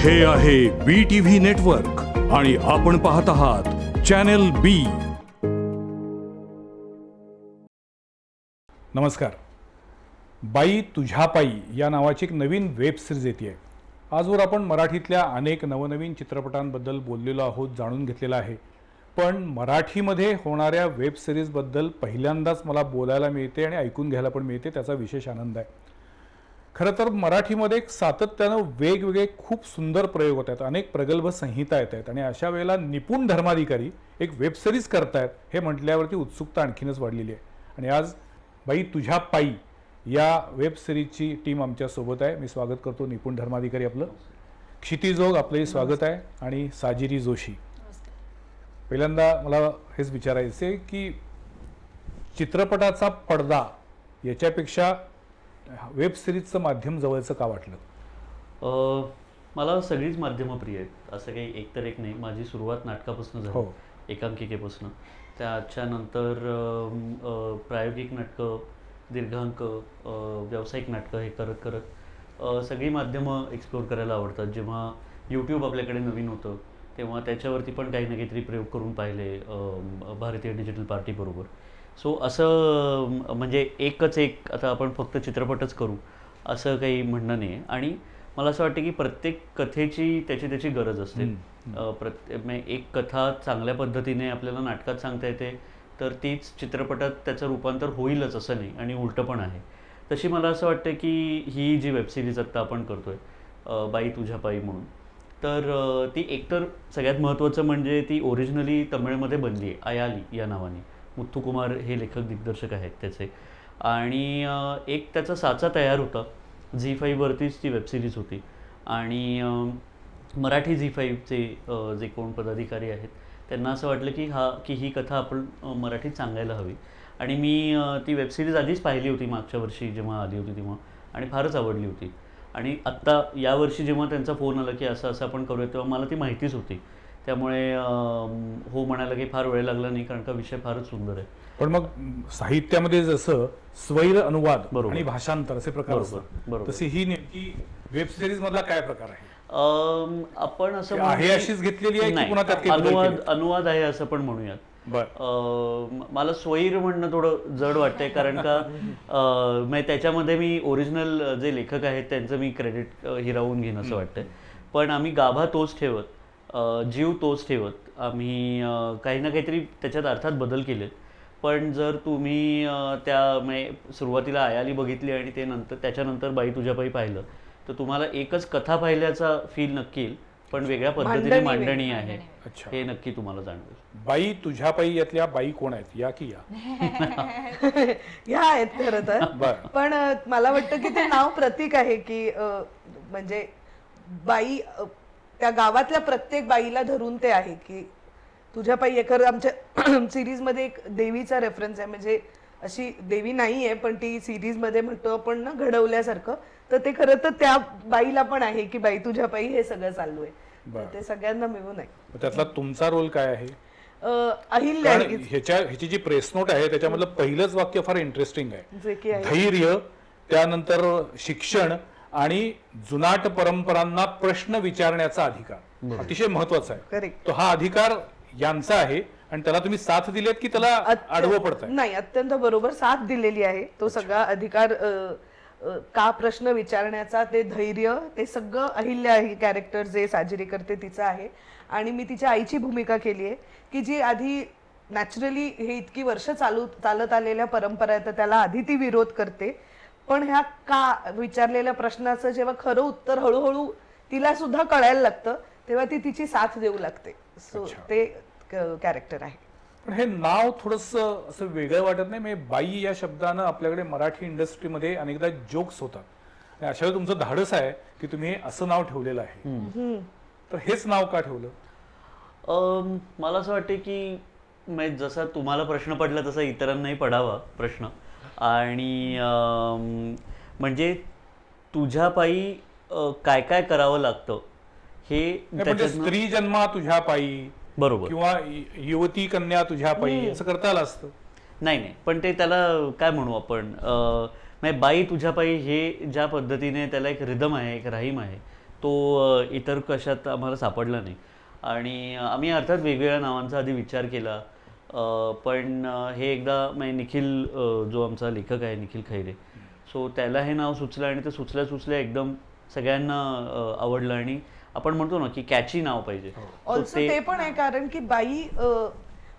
हे आहे बी T V network आणि आपण पाहत आहात चॅनेल बी नमस्कार. बाई तुझ्यापाई या नावाची एक नवीन वेब सिरीज येते आजवर आपण मराठीतल्या अनेक नवनवीन चित्रपटांबद्दल बोललेलो आहोत जाणून घेतलेलं आहे. पण मराठीमध्ये होणाऱ्या वेब सिरीजबद्दल पहिल्यांदाच मला बोलायला मिळते आणि ऐकून घ्यायला पण मिळते त्याचा विशेष आनंद आहे. खरं तर मराठीमध्ये एक सातत्यानं वेगवेगळे खूप सुंदर प्रयोग होत आहेत. अनेक प्रगल्भ संहिता येत आहेत. आणि अशा वेळेला निपुण धर्माधिकारी एक वेबसिरीज करतायत हे म्हटल्यावरती उत्सुकता आणखीनच वाढलेली आहे. आणि आज बाई तुझ्या पायी या वेब सिरीजची टीम आमच्यासोबत आहे. मी स्वागत करतो निपुण धर्माधिकारी आपलं. क्षितिजोग आपलंही स्वागत आहे. आणि साजिरी जोशी. पहिल्यांदा मला हेच विचारायचं आहे की चित्रपटाचा पडदा याच्यापेक्षा वेब सिरीजचं माध्यम जवळचं का वाटलं? मला सगळीच माध्यमं प्रिय आहेत. असं काही एक तर एक नाही. माझी सुरुवात नाटकापासून हो. झाली एकांकिकेपासून. त्याच्या नंतर अम, अ, प्रायोगिक नाटकं दीर्घांक व्यावसायिक नाटकं हे करत करत सगळी माध्यमं एक्सप्लोर करायला आवडतात. जेव्हा यूट्यूब आपल्याकडे नवीन होतं तेव्हा त्याच्यावरती पण काही ना काहीतरी प्रयोग करून पाहिले भारतीय डिजिटल पार्टीबरोबर सो असं म्हणजे एकच एक आता आपण फक्त चित्रपटच करू असं काही म्हणणं नाही आहे आणि मला असं वाटतं की प्रत्येक कथेची त्याची त्याची गरज असते. अ, प्रत्ये म्हणजे एक कथा चांगल्या पद्धतीने आपल्याला नाटकात सांगता येते तर तीच चित्रपटात त्याचं रूपांतर होईलच असं नाही आणि उलटं पण आहे. तशी मला असं वाटतं की ही जी वेबसिरीज आत्ता आपण करतोय अ, बाई तुझ्या पायी म्हणून तर ती एकतर सगळ्यात महत्त्वाचं म्हणजे ती ओरिजिनली तमिळमध्ये बनली आहे अयाली या नावाने. मुथ्थुकुमार हे लेखक दिग्दर्शक आहेत त्याचे. आणि एक त्याचा साचा तयार होता झी फाईव्हवरतीच ती वेबसिरीज होती. आणि मराठी झी फाईव्हचे जे कोण पदाधिकारी आहेत त्यांना असं वाटलं की हा की ही कथा आपण मराठीत सांगायला हवी. आणि मी ती वेबसिरीज आधीच पाहिली होती मागच्या वर्षी जेव्हा आली होती तेव्हा आणि फारच आवडली होती. आणि आत्ता यावर्षी जेव्हा त्यांचा फोन आला की असं असं आपण करूया तेव्हा मला ती माहितीच होती. त्यामुळे हो म्हणायला काही फार वेळ लागला नाही कारण का विषय फारच सुंदर आहे. पण मग साहित्यामध्ये जसं स्वैर अनुवाद बरोबर. आणि भाषांतर असे प्रकार बरोबर. तशी ही नेमकी वेब सिरीज मधला काय प्रकार आहे? अम, आपण असं म्हणू आहे अशीच घेतलेली आहे की पुन्हा त्यात काही बदल अनुवाद? अनुवाद आहे असं पण म्हणूयात. बर. अं, म- मला स्वैर म्हणणं थोडं जड वाटतंय कारण का अं, म्हणजे त्याच्यामध्ये मी ओरिजिनल जे लेखक आहेत त्यांचं मी क्रेडिट हिरावून घेईन असं वाटतंय. पण आम्ही गाभा तोच ठेवत. जीव तोच ठेवत. आम्ही काही ना काहीतरी त्याच्यात अर्थात बदल केलेत. पण जर तुम्ही त्या म्हणजे सुरुवातीला आयाली बघितली आणि ते नंतर त्याच्यानंतर बाई तुझ्या पायी पाहिलं तर तुम्हाला एकच कथा पाहिल्याचा फील नक्की येईल. पण वेगळ्या पद्धतीने मांडणी आहे. अच्छा. हे नक्की तुम्हाला जाणवेल. बाई तुझ्या पायी यातल्या बाई कोण आहेत? या की या? ह्या आहेत खरं तर. पण मला वाटतं की ते नाव प्रतीक आहे की म्हणजे बाई त्या गावातल्या प्रत्येक बाईला धरून ते आहे की तुझ्या पायी एकर आमच्या सिरीजमध्ये एक देवीचा रेफरन्स आहे. म्हणजे अशी देवी नाही आहे पण ती सिरीजमध्ये म्हणतो आपण ना घडवल्यासारखं. तर ते खरं तर त्या बाईला पण आहे की बाई तुझ्या पायी हे सगळं चालू आहे. ते सगळ्यांना मिळून आहे. त्यातला तुमचा रोल काय आहे? अहिल्या ह्याच्या ह्याची जी प्रेस नोट आहे त्याच्यामधलं पहिलंच वाक्य फार इंटरेस्टिंग आहे. जे की आहे. धैर्य त्यानंतर शिक्षण आणि जुनाट परंपरांना प्रश्न विचारण्याचा अधिकार. अतिशय महत्त्वाचा आहे. तो हा अधिकार यांचा आहे आणि त्याला तुम्ही साथ दिलेत की त्याला आडवं पडताय? नाही अत्यंत बरोबर साथ दिलेली आहे. तो सगळा अधिकार का प्रश्न विचारण्याचा ते धैर्य ते सगळं अहिल्या ही कॅरेक्टर जे साजरी करते तिचं आहे. आणि मी तिच्या आईची भूमिका केली आहे की जी आधी नॅचरली हे इतकी वर्ष चालू चालत आलेल्या परंपरा आहेत तर त्याला आधी ती विरोध करते. पण ह्या का विचारलेल्या प्रश्नाचं जेव्हा खरं उत्तर हळूहळू तिला सुद्धा कळायला लागतं तेव्हा ती तिची साथ देऊ लागते. सो. ते कॅरेक्टर आहे. पण हे नाव थोडस असं वेगळं वाटत नाही म्हणजे बाई या शब्दानं आपल्याकडे मराठी इंडस्ट्रीमध्ये अनेकदा जोक्स होतात. अशा वेळी तुमचं धाडस आहे की तुम्ही हे असं नाव ठेवलेलं आहे. तर हेच नाव का ठेवलं? मला असं वाटते की म्हणजे जसा तुम्हाला प्रश्न पडला तसा इतरांनाही पडावा प्रश्न. आणि म्हणजे तुझ्या पायी काय काय करावं लागतं? हे म्हणजे स्त्री जन्मा तुझ्या पायी बरोबर. किंवा युवती कन्या तुझ्या पायी असं करता आलं असतं? नाही नाही. पण ते त्याला काय म्हणू आपण? म्हणजे बाई तुझ्या पायी हे ज्या पद्धतीने त्याला एक रिदम आहे एक राहीम आहे तो इतर कशात आम्हाला सापडला नाही. आणि आम्ही अर्थात वेगवेगळ्या नावांचा आधी विचार केला. पण हे एकदा म्हणजे निखिल जो आमचा लेखक आहे निखिल खैरे सो त्याला हे नाव सुचलं आणि ते सुचल्या सुचल्या एकदम सगळ्यांना आवडलं आणि आपण म्हणतो ना की कॅची नाव पाहिजे. ऑल्सो ते पण आहे कारण की बाई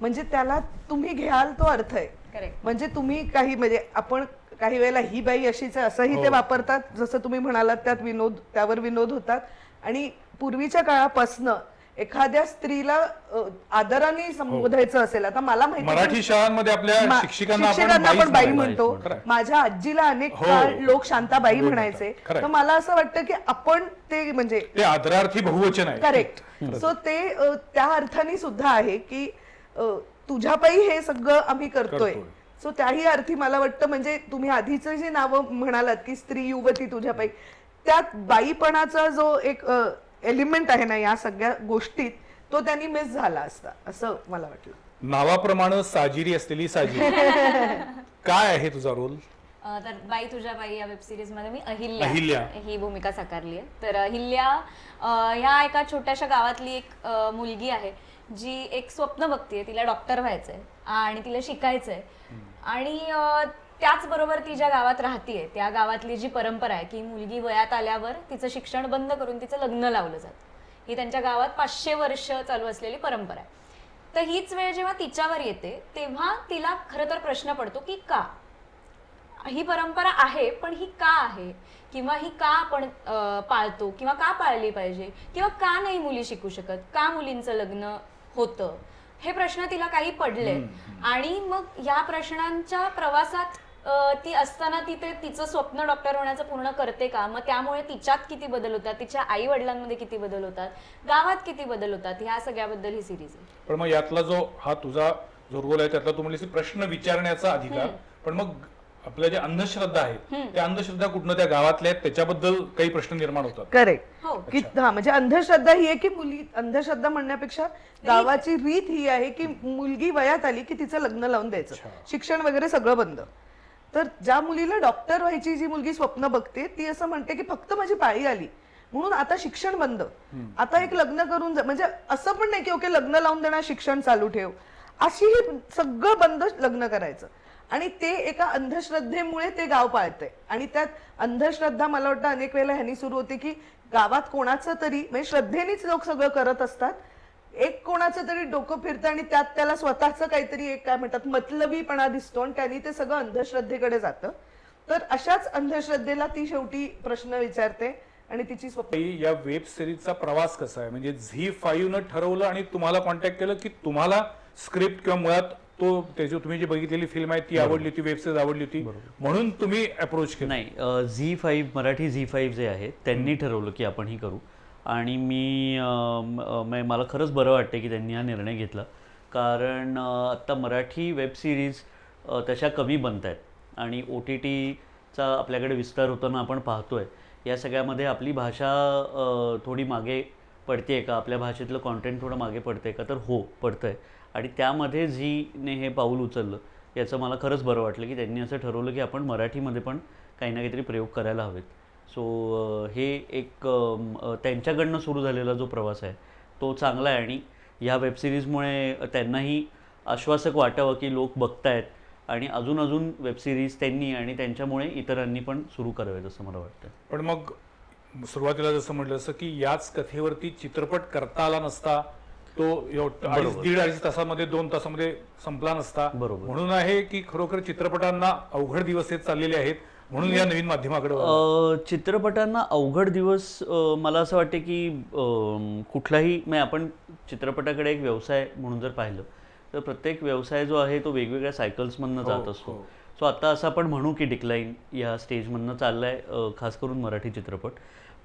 म्हणजे त्याला तुम्ही घ्याल तो अर्थ आहे. करेक्ट म्हणजे तुम्ही काही म्हणजे आपण काही वेळेला ही बाई अशीच आहे असंही ते वापरतात. जसं तुम्ही म्हणालात त्यात विनोद त्यावर विनोद होतात. आणि पूर्वीच्या काळापासनं एखाद्या स्त्रीला आदराने संबोधायचं असेल आता मला माहिती मराठी शाळांमध्ये आपल्या शिक्षिकांना आपण बाई म्हणतो. माझ्या आजीला अनेक हो. काळ लोक शांताबाई बाई म्हणायचे. तर मला असं वाटतं की आपण ते म्हणजे आदरार्थी बहुवचन आहे. करेक्ट सो ते त्या अर्थाने सुद्धा आहे की अ, तुझ्या पायी हे सगळं आम्ही करतोय. सो त्याही अर्थी मला वाटतं म्हणजे तुम्ही आधीच जे नावं म्हणालात की स्त्री युवती तुझ्या पायी त्यात बाईपणाचा जो एक एलिमेंट आहे ना या सगळ्या गोष्टीत तो त्यांनी मिस झाला असता असं मला वाटलं. नावाप्रमाणे साजिरी असलेली साजिरी. काय आहे तुझा रोल? अ, तर बाई तुझ्या बाई या वेब सिरीजमध्ये मी अहिल्या. अहिल्या. ही भूमिका साकारली आहे. तर अहिल्या अ, ह्या एका छोट्याशा गावातली एक अ, मुलगी आहे जी एक स्वप्न बघतीये तिला डॉक्टर व्हायचंय आणि तिला शिकायचंय. आणि अ, त्याचबरोबर ती ज्या गावात राहतीये त्या गावातली जी परंपरा आहे की मुलगी वयात आल्यावर तिचं शिक्षण बंद करून तिचं लग्न लावलं जातं. ही त्यांच्या गावात पाचशे वर्ष चालू असलेली परंपरा आहे. तर हीच वेळ जेव्हा तिच्यावर येते तेव्हा तिला खरं तर प्रश्न पडतो की का? ही परंपरा आहे पण ही का आहे? किंवा ही का आपण पाळतो? किंवा का पाळली पाहिजे? किंवा का नाही मुली शिकू शकत? का मुलींचं लग्न होतं? हे प्रश्न तिला काही पडले. आणि मग या प्रश्नांच्या प्रवासात ती असताना ती ते तिचं स्वप्न डॉक्टर होण्याचं पूर्ण करते का? मग त्यामुळे तिच्यात किती बदल होतात? तिच्या आई वडिलांमध्ये किती बदल होतात? गावात किती बदल होतात? ह्या सगळ्याबद्दल ही सिरीज आहे. पण मग यातला जो हा तुझा जो रोल आहे त्यातला तुम्हाला प्रश्न विचारण्याचा अधिकार. पण मग आपल्या ज्या अंधश्रद्धा आहेत त्या अंधश्रद्धा कुठनं त्या गावातल्या आहेत त्याच्याबद्दल काही प्रश्न निर्माण होतात. करेक्ट हो. की हा म्हणजे अंधश्रद्धा ही आहे की मुली अंधश्रद्धा म्हणण्यापेक्षा गावाची रीत ही आहे की मुलगी वयात आली की तिचं लग्न लावून द्यायचं. शिक्षण वगैरे सगळं बंद. तर ज्या मुलीला डॉक्टर व्हायची जी मुलगी स्वप्न बघते ती असं म्हणते की फक्त माझी पाळी आली. म्हणून आता शिक्षण बंद. आता एक लग्न करून म्हणजे असं पण नाही की ओके लग्न लावून देणार शिक्षण चालू ठेव. अशी ही सगळं बंद लग्न करायचं. आणि ते एका अंधश्रद्धेमुळे ते गाव पाळतंय. आणि त्यात अंधश्रद्धा मला वाटतं अनेक वेळेला ह्यांनी सुरू होते की गावात कोणाचं तरी म्हणजे श्रद्धेनेच लोक सगळं करत असतात. एक कोणाचं तरी डोकं फिरतं आणि त्यात त्याला स्वतःचं काहीतरी एक काय म्हणतात मतलबीपणा दिसतो आणि त्यांनी ते सगळं अंधश्रद्धेकडे जातं. तर अशाच अंधश्रद्धेला ती शेवटी प्रश्न विचारते आणि तिची स्वप्न या वेब सिरीजचा प्रवास कसा आहे? म्हणजे झी फाईव्ह न ठरवलं आणि तुम्हाला कॉन्टॅक्ट केलं की तुम्हाला स्क्रिप्ट किंवा मुळात तो त्याची तुम्ही जी बघितलेली फिल्म आहे ती आवडली होती वेब सिरीज आवडली होती. म्हणून तुम्ही अप्रोच केलं. नाही Zee five Marathi Zee five जे आहे त्यांनी ठरवलं की आपण ही करू. आणि मी म्हणजे मला खरंच बरं वाटतं की त्यांनी हा निर्णय घेतला. कारण आत्ता मराठी वेब सिरीज तशा कमी बनत आहेत आणि ओ टी टीचा आपल्याकडे विस्तार होताना आपण पाहतो आहे या सगळ्यामध्ये आपली भाषा थोडी मागे पडते का? आपल्या भाषेतलं कॉन्टेंट थोडं मागे पडते का? तर हो पडतं आहे आणि त्यामध्ये झीने हे पाऊल उचललं याचं मला खरंच बरं वाटलं की त्यांनी असं ठरवलं की आपण मराठीमध्ये पण काही ना काहीतरी प्रयोग करायला हवेत. सो हे एक त्यांच्याकडनं सुरू झालेला जो प्रवास आहे तो चांगला आहे. आणि ह्या वेबसिरीजमुळे त्यांनाही आश्वासक वाटावं की लोक बघतायत आणि अजून अजून वेबसिरीज त्यांनी आणि त्यांच्यामुळे इतरांनी पण सुरू करावेत असं मला वाटतं. पण मग सुरुवातीला जसं म्हटलं असं की याच कथेवरती चित्रपट करता आला नसता तो दीड अडीच तासामध्ये दोन तासामध्ये संपला नसता. बरोबर. म्हणून आहे की खरोखर चित्रपटांना अवघड दिवस येत चाललेले आहेत. म्हणून या नवीन माध्यमाकडे चित्रपटांना अवघड दिवस मला असं वाटते की कुठलाही म्हणजे आपण चित्रपटाकडे एक व्यवसाय म्हणून जर पाहिलं तर प्रत्येक व्यवसाय जो आहे तो वेगवेगळ्या सायकल्समधनं जात असतो. हो. सो आता असं आपण म्हणू की डिक्लाईन या स्टेजमधनं चाललाय अ, खास करून मराठी चित्रपट.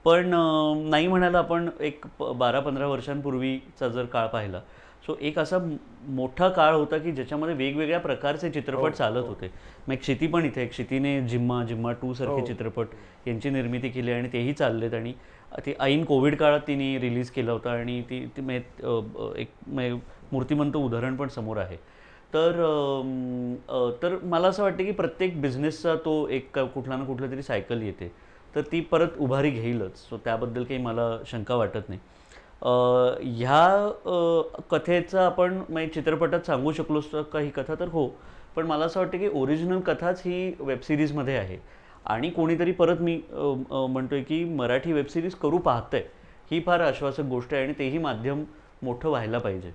पण नाही म्हणायला आपण एक बारा पंधरा वर्षांपूर्वीचा जर काळ पाहिला सो एक असा मोठा काळ होता की ज्याच्यामध्ये वेगवेगळ्या प्रकारचे चित्रपट चालत होते. मग एक क्षिती पण इथे क्षितीने जिम्मा जिम्मा टू सारखे चित्रपट यांची निर्मिती केली आणि तेही चाललेत आणि ते ऐन कोविड काळात तिने रिलीज केला होता आणि ती ती एक मूर्तिमंत उदाहरण पण समोर आहे. तर तर मला असं वाटतं की प्रत्येक बिझनेसचा तो एक कुठला ना कुठला तरी सायकल येते. तर ती परत उभारी घेईलच. सो त्याबद्दल काही मला शंका वाटत नाही. ह्या कथेचं आपण म्हणजे चित्रपटात सांगू शकलो असतो का ही कथा तर हो. पण मला असं वाटतं की ओरिजिनल कथाच ही वेबसिरीजमध्ये आहे. आणि कोणीतरी परत मी म्हणतोय की मराठी वेबसिरीज करू पाहतंय. ही फार आश्वासक गोष्ट आहे आणि तेही माध्यम मोठं व्हायला पाहिजे.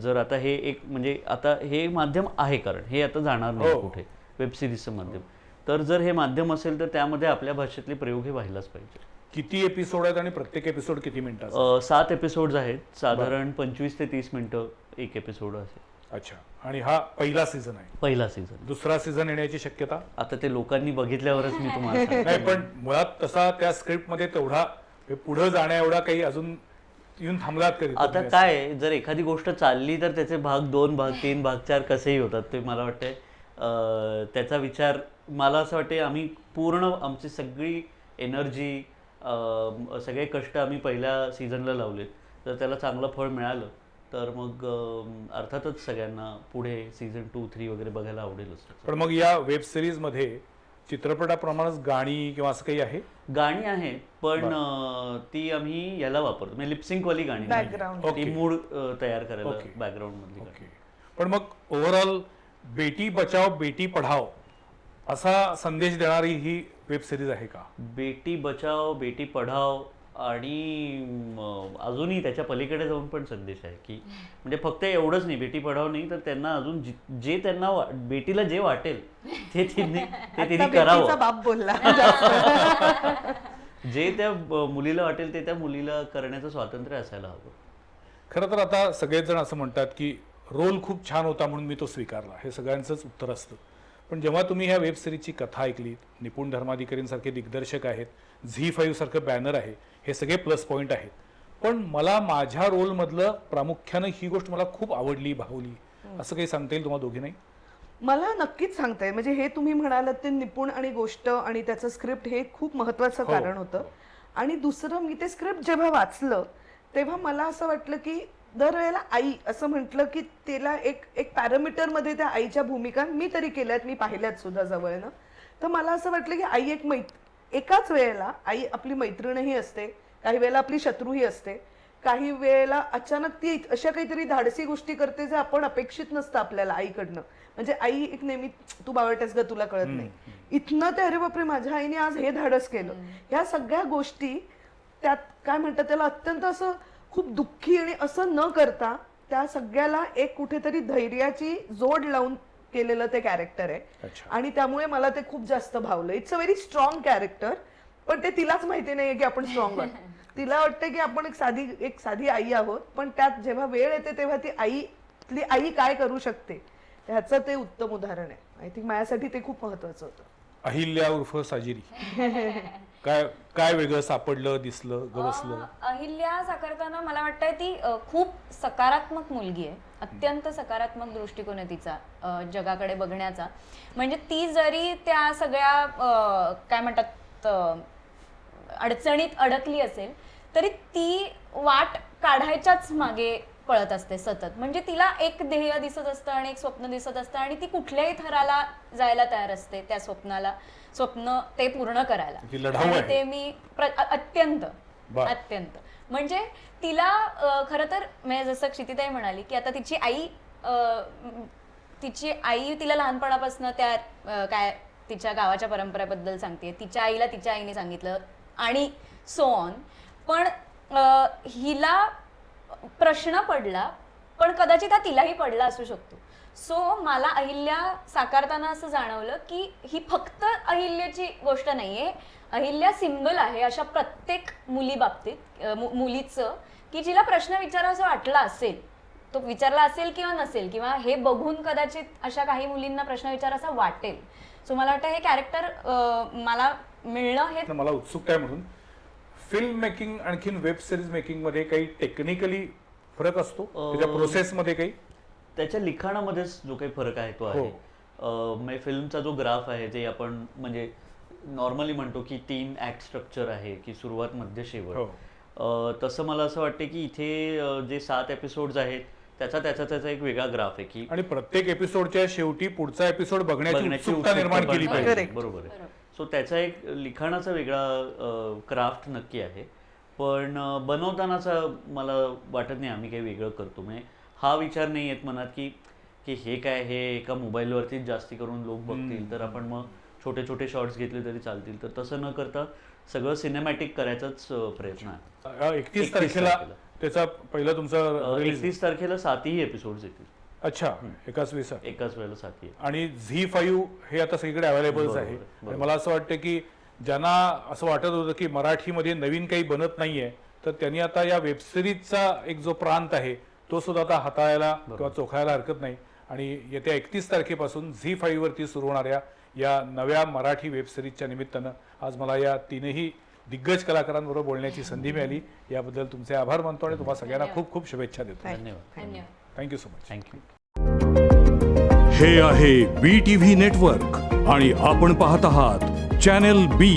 जर आता हे एक म्हणजे आता हे माध्यम आहे कारण हे आता जाणार नाही हो. कुठे? वेबसिरीजचं माध्यम. तर जर हे माध्यम असेल तर त्यामध्ये आपल्या भाषेतले प्रयोग हे व्हायलाच पाहिजे. किती एपिसोड आहेत आणि प्रत्येक एपिसोड किती मिनिटाचा अं, सात एपिसोड्स आहेत. साधारण पंचवीस ते तीस मिनिटं एक एपिसोड असेल. अच्छा. आणि हा पहिला सीझन आहे. पहिला सीझन दुसरा सीझन येण्याची शक्यता? आता ते लोकांनी बघितल्यावरच मी तुम्हाला. नाही पण मुळात तसा त्या स्क्रिप्टमध्ये तेवढा पुढे जाण्या एवढा काही अजून येऊन थांबलात कधी आता तुम्ही? काय आहे, जर एखादी गोष्ट चालली तर त्याचे भाग दोन भाग तीन भाग चार कसेही होतात ते मला वाटते अं, त्याचा विचार मला असं वाटते आम्ही पूर्ण आमची सगळी एनर्जी सगळे कष्ट आम्ही पहिल्या सीझनला लावले. तर त्याला चांगलं फळ मिळालं. तर मग अर्थातच सगळ्यांना पुढे सीझन टू थ्री वगैरे बघायला आवडेलच पण मग या वेब सिरीजमध्ये चित्रपटाप्रमाणेच गाणी किंवा असं काही आहे? गाणी आहेत पण ती आम्ही याला वापरतो. म्हणजे लिपसिंक वाली गाणी. ती. मूड तयार करायला. बॅकग्राऊंड मधली पण मग ओव्हरऑल बेटी बचाव बेटी पढाव असा संदेश देणारी ही वेब सिरीज आहे का? बेटी बचाव बेटी पढाव आणि अजूनही त्याच्या पलीकडे जाऊन पण संदेश आहे की म्हणजे फक्त एवढंच नाही बेटी पढाव नाही तर त्यांना अजून जि- त्यांना बेटीला जे वाटेल ते तिने ते तिने करावं. बाप बोलला. जे त्या मुलीला वाटेल ते त्या मुलीला करण्याचं स्वातंत्र्य असायला हवं. खरं तर आता सगळेच जण असं म्हणतात की रोल खूप छान होता म्हणून मी तो स्वीकारला. हे सगळ्यांचंच उत्तर असतं. पण जेव्हा तुम्ही ह्या वेब सिरीजची कथा ऐकलीत निपुण धर्माधिकारींसारखे दिग्दर्शक आहेत झी फाईव्ह सारखं बॅनर आहे हे सगळे प्लस पॉईंट आहेत. पण मला माझ्या रोलमधलं प्रामुख्यानं ही गोष्ट मला खूप आवडली भावली. असं काही सांगता येईल तुम्हाला दोघी नाही? मला नक्कीच सांगताय म्हणजे हे तुम्ही म्हणालात ते निपुण आणि गोष्ट आणि त्याचं स्क्रिप्ट हे खूप महत्वाचं हो, कारण होतं. आणि दुसरं मी ते स्क्रिप्ट जेव्हा वाचलं तेव्हा मला असं वाटलं की दरवेळेला आई असं म्हटलं की तिला एक एक पॅरामीटरमध्ये त्या आईच्या भूमिका मी तरी केल्यात मी पाहिल्यात सुद्धा जवळनं. तर मला असं वाटलं की आई एक मैत एकाच वेळेला आई आपली मैत्रीणही असते काही वेळेला आपली शत्रूही असते काही वेळेला अचानक ती अशा काहीतरी धाडसी गोष्टी करते जे आपण अपेक्षित नसतं आपल्याला आईकडनं. म्हणजे आई एक नेहमी तू बावळतेस ग तुला कळत नाही. इथनं ते अरे बापरे माझ्या आईने आज हे धाडस केलं. ह्या सगळ्या गोष्टी त्यात काय म्हणतात त्याला अत्यंत असं खूप दुःखी आणि असं न करता त्या सगळ्याला एक कुठेतरी धैर्याची जोड लावून केलेलं ते कॅरेक्टर आहे. अच्छा. आणि त्यामुळे मला ते खूप जास्त भावलं. It's a very strong character पण ते तिलाच माहिती नाहीये की आपण स्ट्रॉंग आहोत. तिला वाटतं की आपण एक साधी एक साधी आई आहोत पण त्यात जेव्हा वेळ येते तेव्हा ती आई आपली आई काय करू शकते? ह्याचं ते उत्तम उदाहरण आहे. आय थिंक माझ्यासाठी ते खूप महत्वाचं होतं. अहिल्या उर्फ साजिरी. काय काय वेगळं सापडलं दिसलं गवसलं? अ, अहिल्या साकारताना मला वाटतंय ती अ, खूप सकारात्मक मुलगी आहे. अत्यंत सकारात्मक दृष्टिकोन आहे तिचा अ, जगाकडे बघण्याचा. म्हणजे ती जरी त्या सगळ्या अ, काय म्हणतात अ, अडचणीत अडकली असेल तरी ती वाट काढायच्याच मागे पळत असते सतत. म्हणजे तिला एक ध्येय दिसत असतं आणि एक स्वप्न दिसत असतं आणि ती कुठल्याही थराला जायला तयार असते त्या स्वप्नाला. स्वप्न ते पूर्ण करायला. आणि. ते मी अत्यंत. अत्यंत. म्हणजे तिला खरं तर म्हणजे जसं क्षितिताई म्हणाली की आता तिची आई तिची आई तिला लहानपणापासून त्या काय तिच्या गावाच्या परंपरेबद्दल सांगते तिच्या आईला तिच्या आईने सांगितलं आणि सो ऑन पण हिला प्रश्न पडला पण कदाचित हा तिलाही पडला असू शकतो. सो मला अहिल्या साकारताना असं जाणवलं की ही फक्त अहिल्याची गोष्ट नाहीये. अहिल्या सिम्बल आहे अशा प्रत्येक मुली बाबतीत मुलीचं की जिला प्रश्न विचारावा वाटला असेल तो विचारला असेल किंवा नसेल किंवा हे बघून कदाचित अशा काही मुलींना प्रश्न विचारायचा वाटेल. सो मला वाटतं हे कॅरेक्टर मला मिळणं हे मला उत्सुकता आहे म्हणून. फिल्म मेकिंग आणखीन वेब सिरीज मेकिंगमध्ये काही टेक्निकली फरक असतो? त्याच्या प्रोसेसमध्ये काही? त्याच्या लिखाणामध्येच जो काही फरक आहे तो आहे. अं, म्हणजे फिल्मचा जो ग्राफ आहे जे आपण म्हणजे नॉर्मली म्हणतो की तीन ऍक्ट स्ट्रक्चर आहे की सुरुवात मध्य शेवट. हो. तसं मला असं वाटतं की इथे जे सात एपिसोड्स आहेत त्याचा त्याचा त्याचा एक वेगळा ग्राफ आहे की आणि प्रत्येक एपिसोडच्या शेवटी पुढचा एपिसोड बघण्याची उत्सुकता निर्माण केली पाहिजे. बरोबर आहे. सो त्याचा एक लिखाणाचा वेगळा क्राफ्ट नक्की आहे. पण बनवतानाचा मला वाटत नाही आम्ही काही वेगळं करतो. म्हणजे हा विचार नाही येत मनात की की हे काय हे एका मोबाईलवरतीच जास्ती करून लोक बघतील. तर आपण मग छोटे छोटे शॉर्ट्स घेतले तरी चालतील. तर तसं न करता सगळं सिनेमॅटिक करायचाच प्रयत्न आहे. एकतीस 31 तारखेला. त्याचा पहिलं तुमचं एकतीस तारखेला सातही एपिसोड येतील. अच्छा एकाच विसा एकाच वेळेला सातही आणि झी फाईव्ह हे आता सगळीकडे अवेलेबलच बरोबर, आहे. आणि मला असं वाटतं की ज्यांना असं वाटत होतं की मराठीमध्ये नवीन काही बनत नाहीये तर त्यांनी आता या वेबसिरीजचा एक जो प्रांत आहे तो सुद्धा आता हाताळायला किंवा चोखायला हरकत नाही. आणि येत्या एकतीस तारखेपासून झी फाईव्ह वरती सुरू होणाऱ्या या नव्या मराठी वेबसिरीजच्या निमित्तानं आज मला या तीनही दिग्गज कलाकारांबरोबर बोलण्याची संधी मिळाली. याबद्दल तुमचे आभार मानतो आणि तुम्हाला सगळ्यांना खूप खूप शुभेच्छा देतो. धन्यवाद. धन्यवाद. थँक्यू सो मच थँक्यू हे आहे बी टी व्ही नेटवर्क आणि आपण पाहत आहात चॅनेल बी